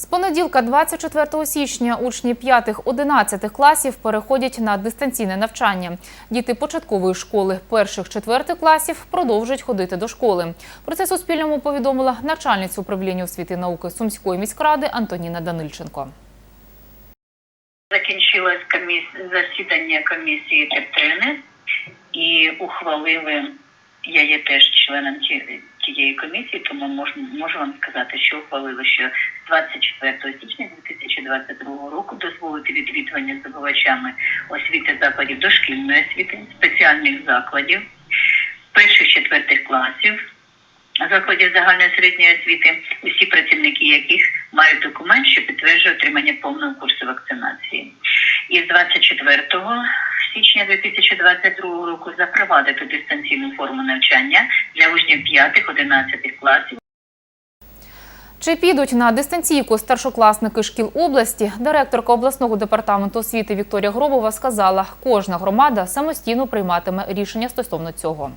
З понеділка, 24 січня, учні 5-11 класів переходять на дистанційне навчання. Діти початкової школи перших-четвертих класів продовжують ходити до школи. Про це Суспільному повідомила начальниця управління освіти і науки Сумської міськради Антоніна Данильченко. Закінчилось коміс... засідання комісії ТЕПТЕНИ і ухвалили, я є теж членом ті- тієї комісії, тому можу, вам сказати, що ухвалили, що 24 січня 2022 року дозволити відвідування здобувачами освіти закладів дошкільної освіти, спеціальних закладів, перших четвертих класів, закладів загальної середньої освіти, усі працівники яких мають документ, що підтверджує отримання повного курсу вакцинації. І з 24 січня 2022 року запровадити дистанційну форму навчання для учнів 5-11 класів. Чи підуть на дистанційку старшокласники шкіл області? Директорка обласного департаменту освіти Вікторія Гробова сказала, кожна громада самостійно прийматиме рішення стосовно цього.